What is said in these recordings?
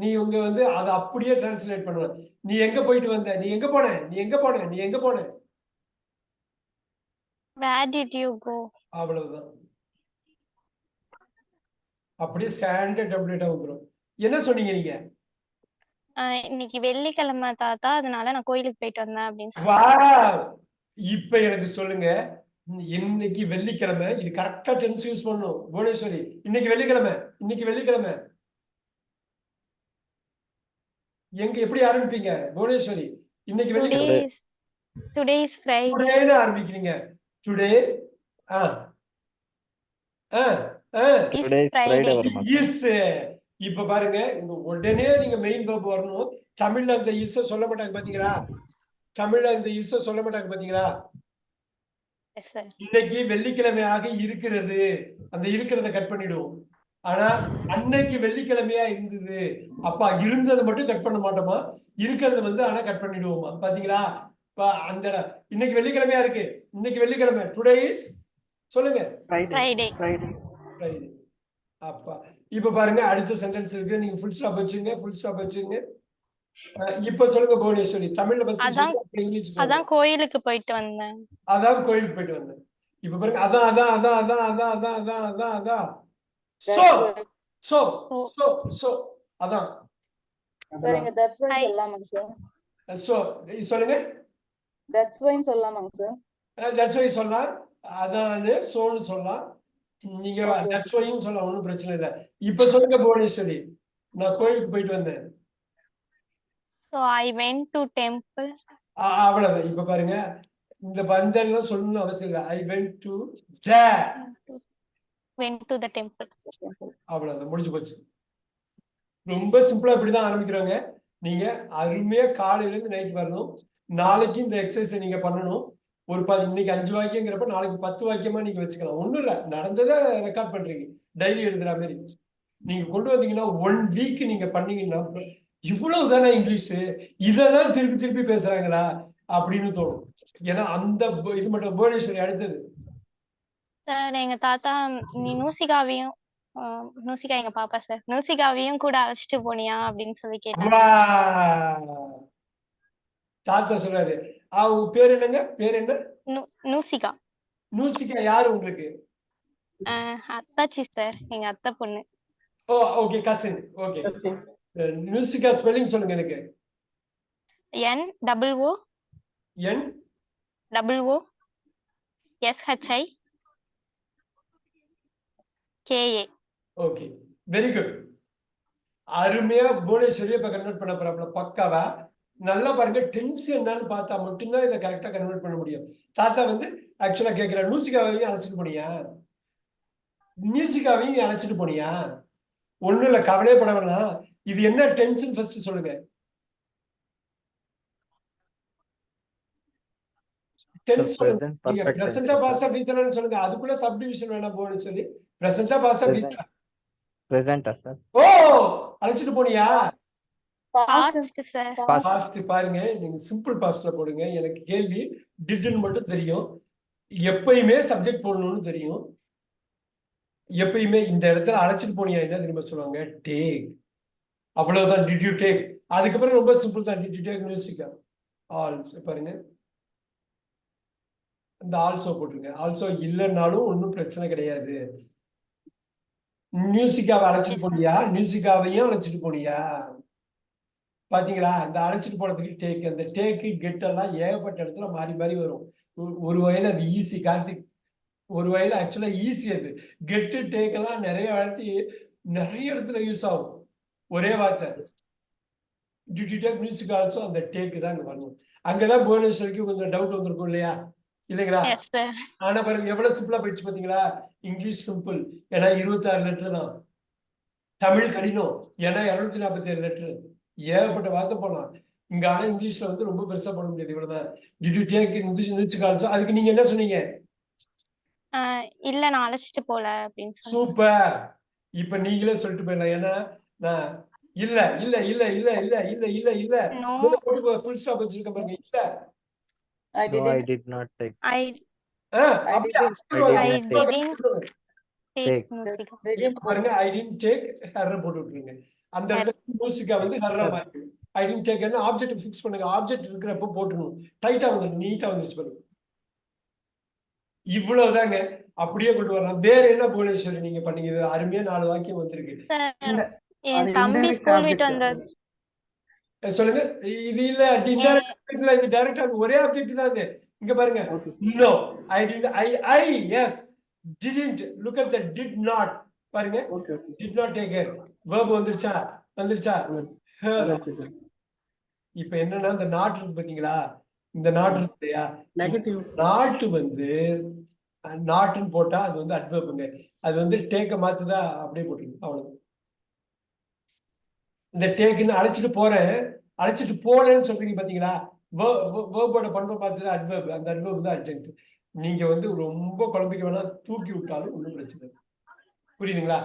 நீ உங்க வந்து அதை அப்படியே டிரான்ஸ்லேட் பண்ணுவ. நீ எங்க போயிட்டு வந்த? நீ எங்க போன? நீ எங்க போன? நீ எங்க போன? அவ்வளவுதான். அப்படியே ஸ்டாண்டர்ட் டெம்ப்ளேட்டா வந்துரும். என்ன சொன்னீங்க நீங்க? இன்னைக்கு வெள்ளிக்கிழமை தாத்தா அதனால நான் கோயிலுக்கு போயிட்டு வந்தேன் அப்படின்னு வா சொன்னேன் இப்ப எனக்கு சொல்லுங்க. இன்னைக்கு வெள்ளிக்கிழமை இது கரெக்டா டென்ஸ் யூஸ் பண்ணும் புவனேஸ்வரி இன்னைக்கு வெள்ளிக்கிழமை இன்னைக்கு வெள்ளிக்கிழமை. எங்க எப்படி ஆரம்பிப்பீங்க? புவனேஸ்வரி இன்னைக்கு வெள்ளிக்கிழமை. டுடேன்னு ஆரம்பிக்கிறீங்க. டுடே ஆ ஆ இஸ் இப்ப பாருங்க இந்த உடனே நீங்க மெயின் verb வரணும். தமிழ்ல அந்த இஸ் சொல்ல மாட்டாங்க பாத்தீங்களா? தமிழ்ல இந்த இஸ் சொல்ல மாட்டாங்க பாத்தீங்களா? சார் இன்னைக்கு வெள்ளிக்கிழமையாக இருக்கிறது. அந்த இருக்கிறத கட் பண்ணிடுவோம். ஆனா அன்னைக்கு வெள்ளிக்கிழமையா இருந்தது. அப்பா இருந்ததை மட்டும் கட் பண்ண மாட்டோமா? இருக்கிறது வந்து ஆனா கட் பண்ணிடுவோமா? பாத்தீங்களா? இப்ப அந்த. இன்னைக்கு வெள்ளிக்கிழமையா இருக்கு. இன்னைக்கு வெள்ளிக்கிழமை. டுடே இஸ் சொல்லுங்க. அப்பா இப்ப பாருங்க அடுத்த சென்டென்ஸ் இருக்கு. நீங்க ஃபுல் ஸ்டாப் வச்சுங்க ஃபுல் ஸ்டாப் வச்சுங்க. இப்ப சொல்லுங்க புவனேஸ்வரி. தமிழ்ல பஸ் அதான் இங்கிலீஷ் அதான் கோயிலுக்கு போயிட்டு வந்தேன். அதான் கோயிலுக்கு போயிட்டு வந்தேன். இப்ப பாருங்க அதான் அதான் அதான் அதான் அதான் அதான் அதான் அதான் அதான். சோ சோ சோ சோ அதான். சரிங்க தட்ஸ் Hi. வைன் சொல்லலாமாங்க சார் சோ சொல்லுங்க. தட்ஸ் வைன் சொல்லலாமாங்க சார் தட்ஸ் ஒய் சொல்லலாம் அதான் சோன்னு சொல்லலாம் நீங்க. தட்ஸ் ஒய்யும் சொல்லலாம் ஒன்றும் பிரச்சனை இல்லை. இப்ப சொல்லுங்க புவனேஸ்வரி. நான் கோயிலுக்கு போயிட்டு வந்தேன். So I went to temple அ- அவ்வளவுதான். இப்ப பாருங்க. இந்த பந்தன்லாம் சொல்லணும்னு அவசியம் இல்லை. I went to went to the temple. அவ்வளவுதான் முடிஞ்சு போச்சு. ரொம்ப சிம்பிளா இப்படிதான் ஆரம்பிக்கிறாங்க. நீங்க அருமையா காலையில இருந்து நைட் வரணும். நாளைக்கு இந்த எக்ஸசைஸ் நீங்க பண்ணணும். ஒரு பத்து இன்னைக்கு அஞ்சு வாக்கியங்கிறப்ப நாளைக்கு பத்து வாக்கியமா நீங்க வச்சுக்கலாம். ஒண்ணும் இல்ல நடந்ததை ரெக்கார்ட் பண்றீங்க. டைரி எழுதுற மாதிரி. நீங்க கொண்டு வந்தீங்கன்னா ஒன் வீக் நீங்க பண்ணீங்கன்னா இவ்வளவு தானே இங்கிலீஷ் இதெல்லாம் திருப்பி திருப்பி பேசுறாங்களா? அப்படின்னு தோணும். ஏன்னா அந்த இது மட்டும் புவனேஸ்வரி அடுத்தது. சார் எங்க தாத்தா நீ நூசிகாவையும் ஆஹ் நூசிகா எங்க பாப்பா சார் நூசிகாவையும் கூட அழைச்சிட்டு போனியா அப்படின்னு சொல்லி கேட்டாங்க! தாத்தா சொல்றாரு. அவங்க பேர் என்னங்க? பேர் என்ன? நூ- நூசிகா. நூசிகா யாரு உங்களுக்கு? ஆஹ் அத்தாச்சி சார் எங்க அத்தை பொண்ணு. ஓ okay cousin okay Nooshika spelling சொல்லுங்க எனக்கு. N double O N double O S H I K A okay very good அருமையா புவனேஸ்வரி இப்ப கன்வெர்ட் பண்ண போறாப்ல பக்காவா? நல்லா பாருங்க. டென்ஸ் என்னன்னு பார்த்தா மட்டும்தான் இதை கரெக்டா கன்வெர்ட் பண்ண முடியும். தாத்தா வந்து ஆக்சுவலா கேட்கிற நூசிகாவையும் அழைச்சிட்டு போனியா? மியூசிக்காவையும் அழைச்சிட்டு போனியா? ஒண்ணும் இல்ல கவலையே பட வேணாம் இது என்ன டென்ஷன் ஃபர்ஸ்ட் சொல்லுங்க. டென்ஸ் சொல்லுங்க. பிரசன்டா சொல்லுங்க. அதுக்குள்ள சப்டிவிஷன் வேணாம் போன்னு சொல்லி பிரசன்டா பாஸ்டா Present. ஃபியூச்சர் present ஆ sir. ஓ அழைச்சிட்டு போனியா? பாஸ்ட் சார் பாருங்க. நீங்க சிம்பிள் பாஸ்ட்ல போடுங்க. எனக்கு கேள்வி டிட்னு மட்டும் தெரியும். எப்பயுமே சப்ஜெக்ட் போடணும்னு தெரியும். எப்பயுமே இந்த இடத்துல அழைச்சிட்டு போனியா? என்ன தெரியுமா சொல்லுவாங்க? டேக் அவ்வளவுதான். டிட் யூ டேக் அதுக்கப்புறம் ரொம்ப சிம்பிள் தான். டிட் யூ டேக் மியூசிக்கா ஆல்சோ பாருங்க. இந்த ஆல்சோ போட்டுருங்க. ஆல்சோ இல்லைன்னாலும் ஒன்றும் பிரச்சனை கிடையாது. மியூசிக்காவை அழைச்சிட்டு போனியா? மியூசிக்காவையும் அழைச்சிட்டு போனியா? பாத்தீங்களா? இந்த அழைச்சிட்டு போனதுக்கு டேக் அந்த டேக்கு கெட் எல்லாம் ஏகப்பட்ட இடத்துல மாறி மாறி வரும். ஒரு- ஒரு வகையில அது ஈஸி கார்த்திக் ஒரு வகையில ஆக்சுவலா ஈஸி அது. கெட்டு டேக் எல்லாம் நிறைய வாட்டி நிறைய இடத்துல யூஸ் ஆகும். ஒரே வார்த்தை. டியூட்டி டேக் மியூசிக் ஆல்சோ அந்த டேக்கு தான் அங்க வரணும். அங்கதான் புவனேஸ்வரிக்கு கொஞ்சம் டவுட் வந்திருக்கும் இல்லையா? இல்லைங்களா? ஆனா பாருங்க எவ்வளவு சிம்பிளா போயிடுச்சு பாத்தீங்களா? இங்கிலீஷ் சிம்பிள் ஏன்னா இருபத்தாறு லெட்டர் தான். தமிழ் கடினம். ஏன்னா இருநூத்தி நாற்பத்தி ஏழு லெட்டர் ஏகப்பட்ட வார்த்தை போடலாம். இங்க ஆனா இங்கிலீஷ்ல வந்து ரொம்ப பெருசா போட முடியாது. இவ்வளவுதான். டிட் யூ டேக் நிறுத்தி கால்சோ அதுக்கு நீங்க என்ன சொன்னீங்க? இல்ல நான் அழைச்சிட்டு போல அப்படின்னு சூப்பர். இப்ப நீங்களே சொல்லிட்டு போயிடலாம். ஏன்னா நான் இல்ல இல்ல இல்ல இல்ல இல்ல இல்ல இல்ல இல்ல. ஃபுல் ஸ்டாப் வச்சிருக்க பாருங்க. இல்ல. ஐ no i did not take. I அப்படியே didn't. I didn't. Take Take. நூசிகா இப்ப பாருங்க ஐ டென்ட் டேக் ஹர் போட்டு விட்டுருங்க. அந்த இடத்துல மூசிக்கா வந்து ஹர்ரமா இருக்கு ஐ டென்ட் டேக் என்ன ஆப்ஜெக்ட் ஃபிக்ஸ் பண்ணுங்க. ஆப்ஜெக்ட் இருக்கிறப்ப போட்டுணும் டைட்டா வந்துடும் நீட்டா வந்துருச்சு பாருங்க. இவ்வளவுதாங்க. அப்படியே கொண்டு வரலாம். வேற என்ன புவனேஸ்வரி நீங்க பண்ணீங்க? இது அருமையா நாலு வாக்கியம் வந்திருக்கு. இல்ல, என் அது தம்பி indirect ஸ்கூல் விட்டு object. வந்தது அஹ் சொல்லுங்க இது இல்ல இன்டைரக்ட் இல்ல இது டைரக்டா ஒரே ஆப்ஜெக்ட் தான் இது இங்க பாருங்க No, I didn't. I, I, yes, didn't. Look at that, did not. பாருங்க, okay okay did not take it. Verb வந்துருச்சா? வந்துருச்சா? இப்ப என்னன்னா இந்த நாட் இருக்கு பாத்தீங்களா? இந்த நாட் இருக்கு இல்லையா? நெகட்டிவ் நாட்டு வந்து நாட்டுன்னு போட்டா அது வந்து அட்வர்புங்க. அது வந்து டேக்க மாத்துதா அப்படியே போட்டுருங்க. அவ்வளவு. இந்த டேக்குன்னு அழைச்சிட்டு போறேன், அழைச்சிட்டு போனேன்னு சொல்றீங்க பாத்தீங்களா? வேர்போட பண்பை பார்த்தது அட்வர்ப் அந்த அட்வர்ப் தான் அட்ஜெக்ட் நீங்க வந்து ரொம்ப குழம்பிக்க வேணா தூக்கி விட்டாலும் ஒன்றும் பிரச்சனை புரியுதுங்களா?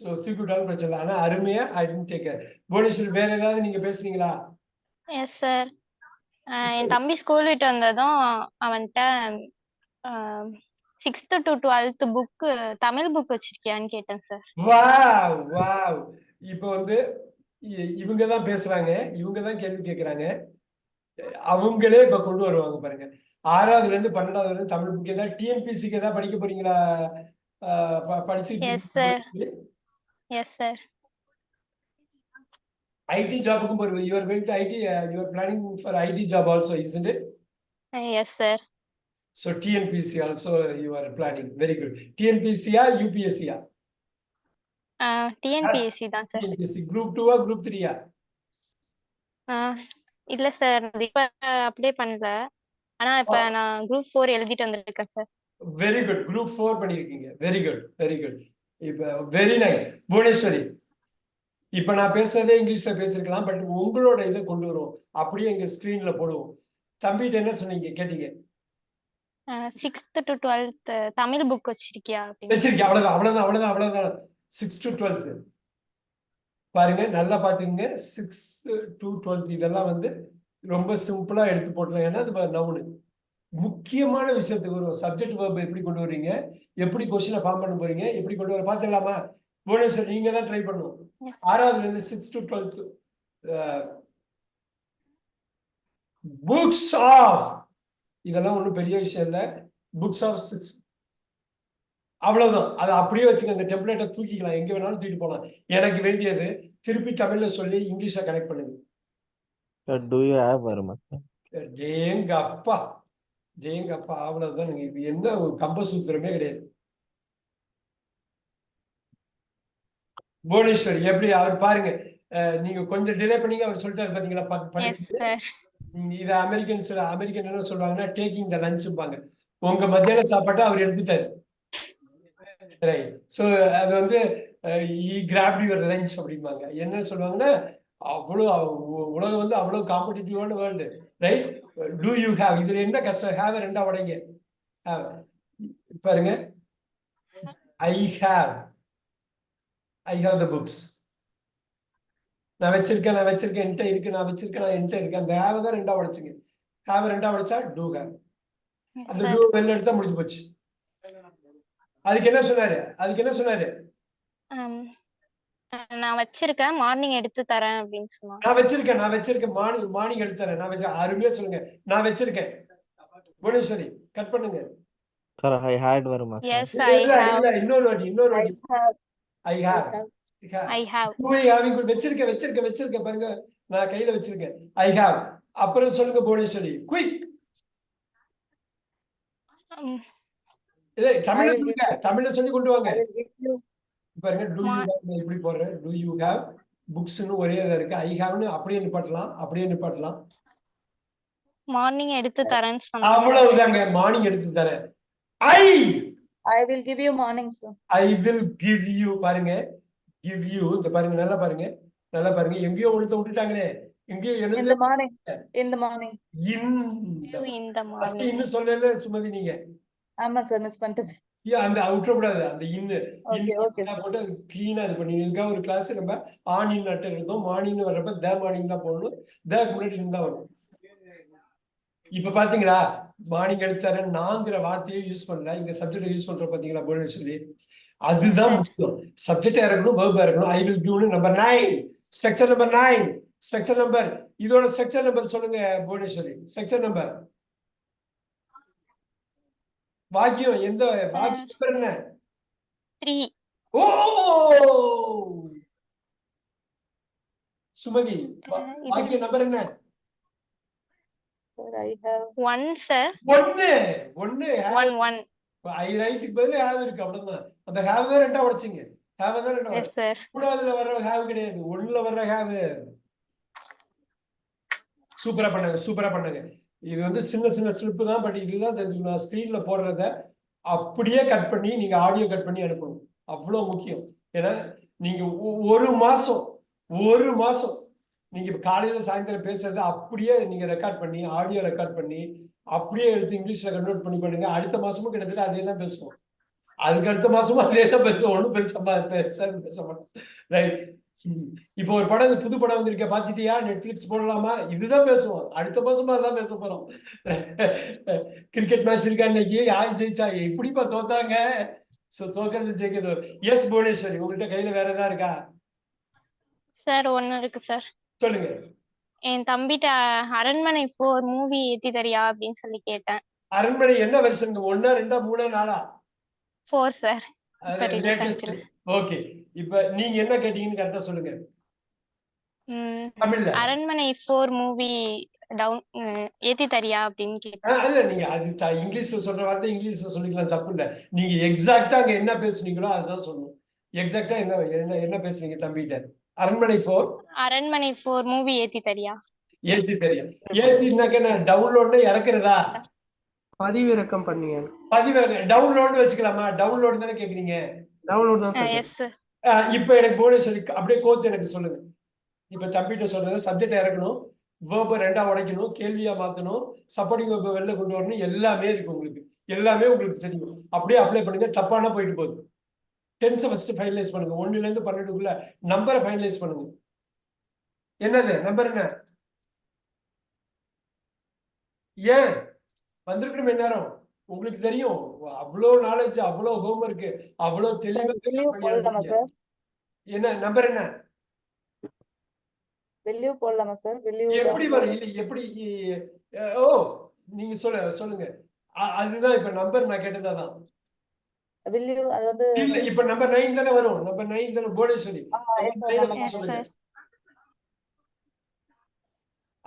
ஸோ தூக்கி விட்டாலும் பிரச்சனை இல்லை. ஆனா அருமையா I didn't take care Bhuvaneswar வேற ஏதாவது நீங்க பேசுறீங்களா எஸ் சார் என் தம்பி ஸ்கூல் விட்டு வந்ததும் அவன்கிட்ட sixth to twelfth book Tamil book வச்சிருக்கியான்னு கேட்டேன் சார் வாவ் வாவ் இப்போ வந்து இவங்க தான் பேசுறாங்க. இவங்க தான் கேள்வி கேட்கறாங்க அவங்களே இப்ப கொண்டு வருவாங்க பாருங்க. ஆறாவதுல இருந்து பன்னெண்டாவதுல இருந்து தமிழ் புக் ஏதாவது டிஎன்பிசிக்கு ஏதாவது படிக்க போறீங்களா? ஆஹ் ப- படிச்சுட்டு Yes, sir. Yes sir IT ஜாபுக்கும் போறீங்க. You are going to IT you are planning for IT job also isn't it yes sir so TNPC also you are planning very good டிஎன்பிசியா யூபிஎஸ்சியா டிஎன்பிஎஸ்சி தான் sir group டூவா group த்ரீயா இல்ல sir இப்ப apply பண்ணல. ஆனா இப்ப நான் குரூப் ஃபோர் எழுதிட்டு வந்திருக்கேன் sir very good group four பண்ணியிருக்கீங்க வெரி குட் வெரி குட் இப்போ வெரி நைஸ் புவனேஸ்வரி இப்போ நான் பேசுறதே இங்கிலீஷ்ல பேசிருக்கலாம் பட் உங்களோட இதை கொண்டு வருவோம். அப்படியே எங்க ஸ்கிரீன்ல போடுவோம். தம்பிகிட்ட என்ன சொன்னீங்க? கேட்டீங்க. Sixth to twelfth Tamil book வச்சிருக்கியா? வச்சிருக்கேன். அவ்வளவுதான் அவ்வளவுதான் அவ்வளவுதான் அவ்வளவுதான். சிக்ஸ் டு டுவெல்த் பாருங்க நல்லா பாத்துக்கங்க சிக்ஸ் டு டுவெல்த் இதெல்லாம் வந்து ரொம்ப சிம்பிளா எடுத்து போட்டுருங்க. ஏன்னா அது நவுனு முக்கியமான விஷயத்துக்கு வரும் சப்ஜெக்ட் வேர்ப் எப்படி கொண்டு வர்றீங்க எப்படி கொஸ்டினை ஃபார்ம் பண்ண போறீங்க? எப்படி கொண்டு வர பாத்துக்கலாமா புவனேஸ்வர் நீங்க தான் ட்ரை பண்ணணும். Yes. ஆறாவதுல இருந்து six to twelfth books of இதெல்லாம் ஒண்ணும் பெரிய விஷயம் இல்ல. புக்ஸ் ஆஃப் சிக்ஸ் அவ்வளவுதான். அதை அப்படியே வச்சுக்க அந்த டெம்ப்ளேட்டை தூக்கிக்கலாம். எங்க வேணாலும் தூக்கிட்டு போகலாம் எனக்கு வேண்டியது திருப்பி தமிழ்ல சொல்லி இங்கிலீஷ்ல கனெக்ட் பண்ணுங்க? டேங்க அப்பா. டேங்க அப்பா அவ்வளவுதான். இது என்ன ஒரு கம்பசூத்திரமே கிடையாது. புவனேஸ்வரி எப்படி? அவர் பாருங்க. நீங்க கொஞ்சம் டிலே பண்ணீங்க அவர் சொல்லிட்டாரு பாத்தீங்களா? இது அமெரிக்கன்ஸ் அமெரிக்கன் என்ன சொல்லுவாங்கன்னா டேக்கிங் த லஞ்சும்பாங்க உங்க மத்தியான சாப்பாட்டை அவர் எடுத்துட்டாரு. ரைட் சோ அது வந்து கிராப் யுவர் லஞ்ச் அப்படிம்பாங்க. என்ன சொல்லுவாங்கன்னா அவ்வளோ உலகம் வந்து அவ்வளவு காம்படிட்டிவான world right do you have இதுல என்ன கஷ்டம். ஹேவ் ரெண்டா உடைங்க. ஹேவ் பாருங்க. I have I have the books நான் வச்சிருக்கேன் நான் வச்சிருக்கேன். என்கிட்ட இருக்கு. நான் வச்சிருக்கேன். நான் என்கிட்ட இருக்கேன் அந்த ஹேவ் தான் ரெண்டா உடைச்சுங்க. ஹேவ் ரெண்டா உடைச்சா டூ ஹேவ் அந்த டூ வெளில எடுத்தா முடிஞ்சு போச்சு. அதுக்கு என்ன சொன்னாரு? அதுக்கு என்ன சொன்னாரு? நான் வச்சிருக்கேன் மார்னிங் எடுத்து தரேன் அப்படின்னு சொன்னாங்க நான் வச்சிருக்கேன் நான் வச்சிருக்கேன் மார்னிங் மார்னிங் எடுத்துறேன் நான் வச்சு அருமையா சொல்லுங்க. நான் வச்சிருக்கேன். புவனேஸ்வரி கட் பண்ணுங்க. Sir, I had வருமா? எஸ் ஐ ஹாவ் இல்ல, இன்னொரு வாட்டி இன்னொரு வாட்டி. I have I have having வச்சிருக்கேன் வச்சிருக்கேன் வச்சிருக்கேன் பாருங்க. நான் கையில வச்சிருக்கேன். ஐ ஹேவ் அப்புறம் சொல்லுங்க புவனேஸ்வரி. குயிக் தமிழ்ல சொல்லி கொண்டு வாங்க. பாருங்க டூ யூ இப்படி போடுறேன்? டூ யூ ஹேவ் புக்ஸ்னு ஒரே இதா இருக்கு. ஐ ஹேவ்னு அப்படியே நிப்பாட்டலாம் அப்படியே நிப்பாட்டலாம். மார்னிங் எடுத்து அவ்வளவுதாங்க மார்னிங் எடுத்து தரேன். I I will give you morning, sir. I will give you பாருங்க கிவ் யூ இந்த பாருங்க நல்லா பாருங்க நல்லா பாருங்க. எங்கேயோ ஒழுத்த விட்டுட்டாங்களே. எங்கேயோ இன் ஃபர்ஸ்ட் morning. இன்னும் சொல்லல சுமதி நீங்க. ஆமா சார் மிஸ் பண்ணிட்டேன். ஏன் அந்த விட்டுறக்கூடாது அந்த இன்னு Okay, okay, sir. போட்டு கிளீனா இது பண்ணி இதுக்காக ஒரு கிளாஸ் நம்ம ஆன் இன் அட்டை எழுதும் மார்னிங் வர்றப்ப த மார்னிங் தான் போடணும். தக்கு முன்னாடி தான் வரும். இப்ப பாத்தீங்களா மார்னிங் எடுத்தாரு நாங்கிற வார்த்தையை யூஸ் பண்ணல. இங்க சப்ஜெக்ட் யூஸ் பண்ற பாத்தீங்களா புவனேஸ்வரி அதுதான் முக்கியம். சப்ஜெக்டா இருக்கணும் வேர்பா இருக்கணும் I will கிவ்னு number nine structure number nine structure number இதோட ஸ்ட்ரக்சர் நம்பர் சொல்லுங்க புவனேஸ்வரி ஸ்ட்ரக்சர் நம்பர் வாக்கியம் எந்த நம்பர் என்ன? ஓ! சுமதி வாக்கிய நம்பர் என்ன? அந்த ஹேவ் தான் ரெண்டா உடைச்சிங்க. ஹேவ் தான் ரெண்டா எஸ் சார் மூணாவதுல வர்ற ஹேவ் கிடையாது. ஒண்ணுல வர்ற ஹேவ் சூப்பரா பண்ணாங்க சூப்பரா பண்ணாங்க. இது வந்து சின்ன சின்ன ஸ்லிப்பு தான் பட் இதுதான் தெரிஞ்சுக்கணும். ஸ்கிரீன்ல போடுறத அப்படியே கட் பண்ணி நீங்க ஆடியோ கட் பண்ணி அனுப்பணும். அவ்வளோ முக்கியம். ஏன்னா நீங்க ஒ- ஒரு மாசம் ஒரு மாசம் நீங்க இப்ப காலையில சாயந்தரம் பேசுறத அப்படியே நீங்க ரெக்கார்ட் பண்ணி ஆடியோ ரெக்கார்ட் பண்ணி அப்படியே எடுத்து இங்கிலீஷ்ல கன்வெர்ட் பண்ணி பண்ணுங்க. அடுத்த மாசமும் கிட்டத்தட்ட அதே தான் பேசுவோம். அதுக்கு அடுத்த மாசமும் அதே தான் பேசுவோம். ஒன்றும் பெருசா பெருசா பேச மாட்டோம். ரைட் இப்போ ஒரு படம் புது படம் வந்திருக்க பாத்துட்டியா நெட்ஃபிளிக்ஸ் போடலாமா? இதுதான் பேசுவோம். அடுத்த மாசமா அதான் பேச போறோம். கிரிக்கெட் மேட்ச் இருக்கா இன்னைக்கு? யார் ஜெயிச்சா? எப்படிப்பா தோத்தாங்க? சோ தோக்கிறது ஜெயிக்கிறது எஸ் புவனேஸ்வரி உங்கள்கிட்ட கையில வேற ஏதாவது இருக்கா? சார் ஒன்னு இருக்கு சார் சொல்லுங்க. என் தம்பிட்ட அரண்மனை ஃபோர் மூவி ஏத்தி தரியா? அப்படின்னு சொல்லி கேட்டேன். அரண்மனை என்ன வெர்ஷன் ஒன்னா ரெண்டா மூணா நாலா? Four sir. ஓகே இப்ப நீங்க என்ன கேட்டீங்கன்னு கரெக்டா சொல்லுங்க. தமிழ்ல. அரண்மனை ஃபோர் மூவி டவுன் ஏத்தி தரியா அப்படின்னு நீங்க அது இங்கிலீஷ்ல சொல்ற வார்த்தை இங்கிலீஷ்ல சொல்லிக்கலாம் தப்பு இல்ல. நீங்க எக்ஸாக்டா அங்க என்ன பேசுனீங்களோ அதுதான் சொல்லணும். எக்ஸாக்டா என்ன என்ன என்ன பேசுனீங்க தம்பிகிட்ட? அரண்மனை ஃபோர் அரண்மனை ஃபோர் மூவி ஏத்தி தரியா? ஏத்தி தெரியும் ஏத்தினாக்க என்ன டவுன்லோட்னா இறக்குறதா? பதிவிறக்கம் பண்ணீங்க பதிவிறக்க டவுன்லோட்னு வச்சுக்கலாமா? டவுன்லோட் தானே கேக்குறீங்க? டவுன்லோட் தான் இப்ப எனக்கு புவனேஸ்வரி அப்படியே கோத்து எனக்கு சொல்லுங்க. இப்ப தம்பிகிட்ட சொல்றது சப்ஜெக்ட் இறக்கணும். வேர்ப ரெண்டா உடைக்கணும். கேள்வியா மாத்தணும். சப்போர்ட்டிங் வேர்ப வெளில கொண்டு வரணும். எல்லாமே இருக்கு உங்களுக்கு. எல்லாமே உங்களுக்கு தெரியும். அப்படியே அப்ளை பண்ணுங்க. தப்பானா போயிட்டு போகுது. டென்ஸை ஃபர்ஸ்ட் ஃபைனலைஸ் பண்ணுங்க. ஒண்ணுல இருந்து பன்னெண்டுக்குள்ள நம்பரை ஃபைனலைஸ் பண்ணுங்க. என்னது? நம்பர் என்ன? ஏன்? வந்திருக்கணுமே நேரம். உங்களுக்கு தெரியும். அவ்வளோ நாலேஜ் அவ்வளோ ஹோம்ஒர்க் அவ்வளோ sir, தெளிவா? என்ன நம்பர் என்ன? you போடலாமா? Will you எப்படி? வரும் எப்படி ஓ நீங்க சொல்ல சொல்லுங்க. அதுதான் இப்ப நம்பர் நான் கேட்டதாதான். you, அது வந்து, இல்ல இப்ப நம்பர் நைன் தானே வரும். நம்பர் நைன் தானே புவனேஸ்வரி. சார்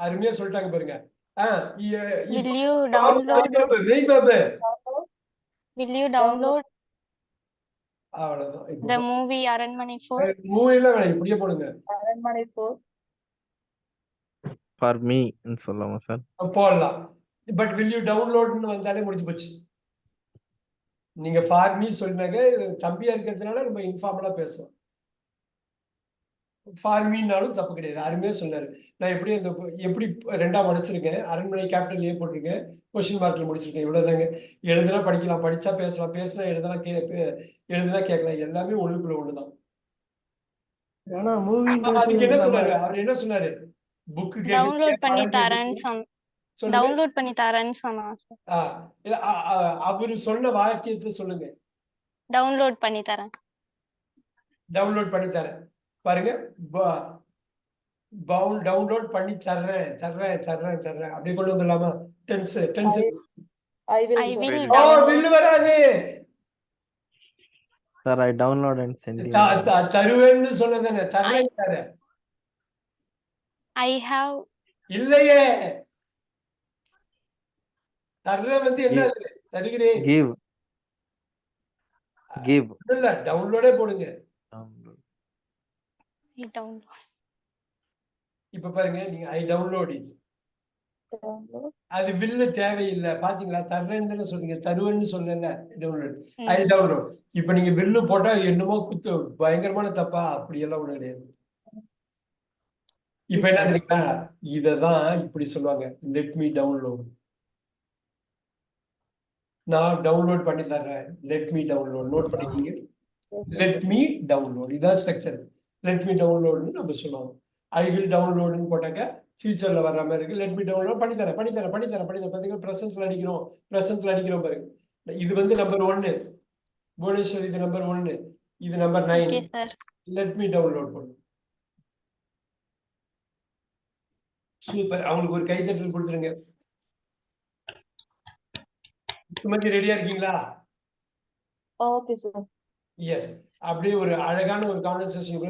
அருமையா சொல்லிட்டாங்க பாருங்க. Ah will you download Wei Babu download. Will you download அவ்வளவுதான் த மூவி அரண்மனை ஃபோர் மூவில வேணாம் இப்படியே போடுங்க. அரண்மனை four. ஃபார் மீ சொல்லாமா சார் போடலாம். பட் வில் யூ டவுன்லோட்னு வந்தாலே முடிஞ்சு போச்சு. நீங்க ஃபார் மீ சொன்னாங்க தம்பியா இருக்கிறதுனால நம்ம இன்ஃபார்மலா பேசலாம் ஃபார் மீனாலும் தப்பு கிடையாது. அருமையா சொன்னாரு. நான் எப்படி அந்த எப்படி ரெண்டா உடைச்சிருக்கேன் அரண்மனை கேபிட்டல் ஏ போட்டிருக்கேன். கொஸ்டின் மார்க்ல முடிச்சிருக்கேன். இவ்வளவுதாங்க. எழுதுனா படிக்கலாம். படிச்சா பேசலாம். பேசினா எழுதுனா கே எழுதுனா கேட்கலாம். எல்லாமே அதுக்கு என்ன சொன்னாரு? அவர் என்ன சொன்னாரு? புக்கு டவுன்லோட் பண்ணி தரேன்னு டவுன்லோட் பண்ணி தரேன்னு அவரு சொன்ன வாக்கியத்தை சொல்லுங்க. டவுன்லோட் பண்ணி தரேன். டவுன்லோட் பண்ணி தரேன். பாருங்க. பவுன் டவுன்லோட் பண்ணி தர்றேன் தர்றேன் தர்றேன் தர்றேன். அப்படி கொண்டு வந்துடலாமா? Tense tense sir. will ஓ பில்லு வராது. Sir I download and send த- தருவேன்னு சொன்னதானே தர்றேன் தர ஐ ஹாவ் இல்லையே. தர்றேன் வந்து என்னது தருகிறேன். கிவ் கிவ் இல்ல டவுன்லோடே போடுங்க. டவுன்லோட் இப்ப பாருங்க நீங்க ஐ டவுன்லோட். அது வில்லு தேவையில்லை. பாத்தீங்களா? தர்றேன்னு சொல்றீங்க தருவேன்னு சொல்லல டவுன்லோட் ஐ டவுன்லோட் இப்ப நீங்க வில்லு போட்டா என்னமோ குத்து பயங்கரமான தப்பா. அப்படி எல்லாம் ஒண்ணு கிடையாது. இப்ப என்ன தெரியுங்களா? இததான் இப்படி சொல்லுவாங்க. லெட் மீ டவுன்லோட் நான் டவுன்லோட் பண்ணி தர்றேன். லெட் மீ டவுன்லோட் நோட் பண்ணிக்கிங்க. லெட் மீ டவுன்லோட் இதான் ஸ்ட்ரக்சர் லெட் மீ டவுன்லோட்னு நம்ம சொல்லுவோம். ஐ வில் டவுன்லோடுன்னு போட்டாக்க ஃபியூச்சர்ல வர்ற மாதிரி இருக்கு. லெட் மீ டவுன்லோட் பண்ணி தரேன் பண்ணி தரேன் பண்ணி தரேன் பண்ணி தரேன் பாத்தீங்கன்னா ப்ரெசன்ட்ல அடிக்கிறோம். ப்ரெசன்ட்ல அடிக்கிறோம் பாருங்க. இது வந்து நம்பர் ஒன்னு புவனேஸ்வர் இது நம்பர் ஒன்னு இது number nine let me download பண்ணும் சூப்பர் அவங்களுக்கு ஒரு கைத்தட்டல் கொடுத்துருங்க. சுமதி ரெடியா இருக்கீங்களா? ஓகே சார் எஸ் அப்படியே ஒரு அழகான ஒரு கான்வர்சேஷன் கொடுங்க.